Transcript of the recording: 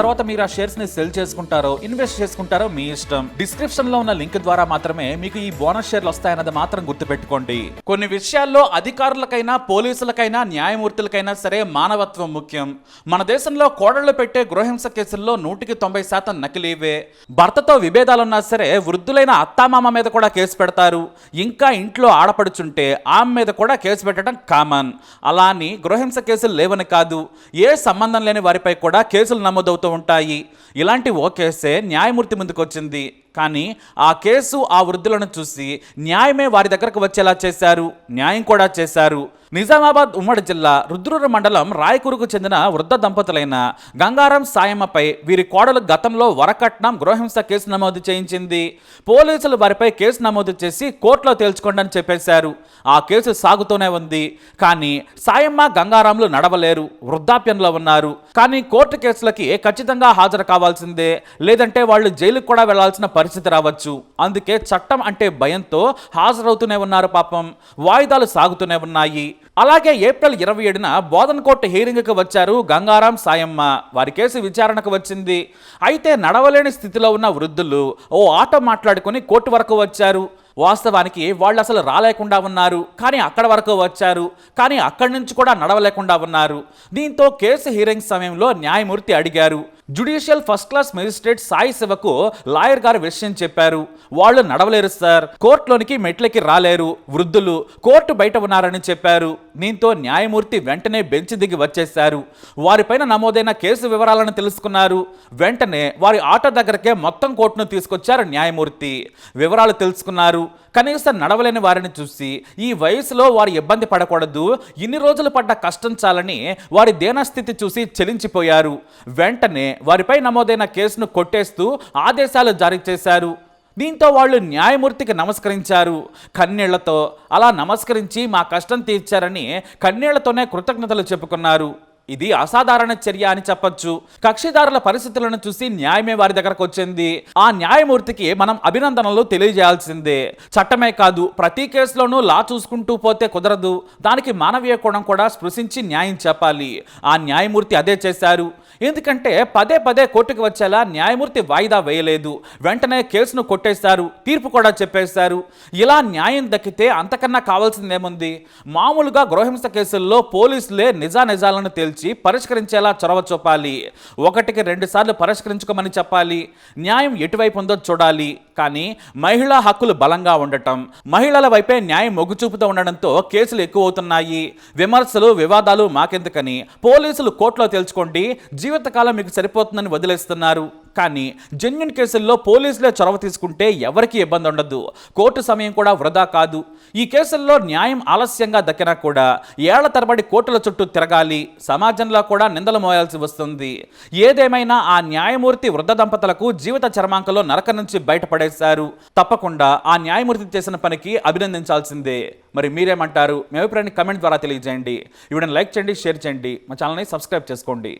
తర్వాత మీరు ఆ షేర్స్ని సెల్ చేసుకుంటారో ఇన్వెస్ట్ చేసుకుంటారో మీ ఇష్టం. డిస్క్రిప్షన్లో ఉన్న లింక్ ద్వారా మాత్రమే మీకు ఈ బోనస్ షేర్లు వస్తాయన్నది మాత్రం గుర్తుపెట్టుకోండి. కొన్ని విషయాల్లో అధికారులకైనా పోలీసులకైనా న్యాయమూర్తులకైనా సరే మానవత్వం ముఖ్యం. మన దేశంలో కోడళ్ళు పెట్టే గృహహింస కేసుల్లో నూటికి తొంభై శాతం నకిలీవే భర్తతో విభేదాలున్నా సరే వృద్ధులైన అత్తామామ మీద కూడా కేసు పెడతారు. ఇంకా ఇంట్లో ఆడపడుచుంటే ఆమె మీద కూడా కేసు పెట్టడం కామన్ అలా అని గృహహింస కేసులు లేవని కాదు. ఏ సంబంధం లేని వారిపై కూడా కేసులు నమోదవుతూ ఉంటాయి. ఇలాంటి ఓ కేసే న్యాయమూర్తి ముందుకు వచ్చింది కానీ ఆ కేసు ఆ వృద్ధులను చూసి న్యాయమే వారి దగ్గరకు వచ్చేలా చేశారు న్యాయం కూడా చేశారు. నిజామాబాద్ ఉమ్మడి జిల్లా రుద్రూరు మండలం రాయకూరుకు చెందిన వృద్ధ దంపతులైన గంగారం సాయమ్మపై వీరి కోడలు గతంలో వరకట్నం గృహహింస కేసు నమోదు చేయించింది. పోలీసులు వారిపై కేసు నమోదు చేసి కోర్టులో తేల్చుకోండి అని చెప్పేశారు. ఆ కేసు సాగుతూనే ఉంది. కానీ సాయమ్మ గంగారాంలు నడవలేరు వృద్ధాప్యంలో ఉన్నారు. కానీ కోర్టు కేసులకి ఖచ్చితంగా హాజరు కావాల్సిందే. లేదంటే వాళ్ళు జైలుకు కూడా వెళ్ళాల్సిన పరిస్థితి రావచ్చు. అందుకే చట్టం అంటే భయంతో హాజరవుతూనే ఉన్నారు పాపం. వాయిదాలు సాగుతూనే ఉన్నాయి. అలాగే ఏప్రిల్ ఇరవై ఏడున బోధన్ కోర్టు హీరింగ్కి వచ్చారు గంగారాం సాయమ్మ. వారి కేసు విచారణకు వచ్చింది. అయితే నడవలేని స్థితిలో ఉన్న వృద్ధులు ఓ ఆట మాట్లాడుకుని కోర్టు వరకు వచ్చారు. వాస్తవానికి వాళ్ళు అసలు రాలేకుండా ఉన్నారు. కానీ అక్కడ వరకు వచ్చారు. కానీ అక్కడి నుంచి కూడా నడవలేకుండా ఉన్నారు. దీంతో కేసు హీరింగ్ సమయంలో న్యాయమూర్తి అడిగారు. Judicial first class magistrate Sai శివకు లాయర్ గారు విషయం చెప్పారు. వాళ్ళు నడవలేరు సార్. కోర్టులోనికి మెట్లకి రాలేరు. వృద్ధులు కోర్టు బయట ఉన్నారని చెప్పారు. దీంతో న్యాయమూర్తి వెంటనే బెంచ్ దిగి వచ్చేశారు. వారిపైన నమోదైన కేసు వివరాలను తెలుసుకున్నారు. వెంటనే వారి ఆటో దగ్గరకే మొత్తం కోర్టును తీసుకొచ్చారు న్యాయమూర్తి. వివరాలు తెలుసుకున్నారు. కనీసం నడవలేని వారిని చూసి ఈ వయసులో వారు ఇబ్బంది పడకూడదు ఇన్ని రోజులు పడ్డ కష్టం చాలని వారి దేనస్థితి చూసి చెలించిపోయారు. వెంటనే వారిపై నమోదైన కేసును కొట్టేస్తూ ఆదేశాలు జారీ చేశారు. దీంతో వాళ్ళు న్యాయమూర్తికి నమస్కరించారు. కన్నీళ్ళతో అలా నమస్కరించి మా కష్టం తీర్చారని కన్నీళ్ళతోనే కృతజ్ఞతలు చెప్పుకున్నారు. ఇది అసాధారణ చర్య అని చెప్పొచ్చు. కక్షిదారుల పరిస్థితులను చూసి న్యాయమే వారి దగ్గరకు వచ్చింది. ఆ న్యాయమూర్తికి మనం అభినందనలు తెలియజేయాల్సిందే. చట్టమే కాదు ప్రతి కేసులోనూ లా చూసుకుంటూ పోతే కుదరదు. దానికి మానవీయ కోణం కూడా స్పృశించి న్యాయం చెప్పాలి. ఆ న్యాయమూర్తి అదే చేశారు. ఎందుకంటే పదే పదే కోర్టుకు వచ్చేలా న్యాయమూర్తి వాయిదా వేయలేదు. వెంటనే కేసును కొట్టేశారు. తీర్పు కూడా చెప్పేశారు. ఇలా న్యాయం దక్కితే అంతకన్నా కావాల్సిందేముంది? మామూలుగా గృహహింస కేసుల్లో పోలీసులే నిజానిజాలను తేల్చి పరిష్కరించేలా చొరవ చూపాలి. ఒకటికి రెండు సార్లు పరిష్కరించుకోమని చెప్పాలి. న్యాయం ఎటువైపు ఉందో చూడాలి. కానీ మహిళా హక్కులు బలంగా ఉండటం మహిళల వైపే న్యాయం మొగ్గు చూపుతూ ఉండడంతో కేసులు ఎక్కువ అవుతున్నాయి. విమర్శలు వివాదాలు మాకెందుకని పోలీసులు కోర్టులో తేల్చుకోండి. జీవితకాలం మీకు సరిపోతుందని వదిలేస్తున్నారు. కానీ జెన్యున్ కేసుల్లో పోలీసులే చొరవ తీసుకుంటే ఎవరికీ ఇబ్బంది ఉండదు. కోర్టు సమయం కూడా వృధా కాదు. ఈ కేసుల్లో న్యాయం ఆలస్యంగా దక్కినా కూడా ఏళ్ళ తరబడి కోర్టుల చుట్టూ తిరగాలి సమాజంలో కూడా నిందలు మోయాల్సి వస్తుంది. ఏదేమైనా ఆ న్యాయమూర్తి వృద్ధ దంపతులకు జీవిత చర్మాంకంలో నరక నుంచి బయటపడేశారు. తప్పకుండా ఆ న్యాయమూర్తి చేసిన పనికి అభినందించాల్సిందే. మరి మీరేమంటారు? మీ అభిప్రాయాన్ని కమెంట్ ద్వారా తెలియజేయండి. ఇవిడని లైక్ చేయండి షేర్ చేయండి. మా ఛానల్ని సబ్స్క్రైబ్ చేసుకోండి.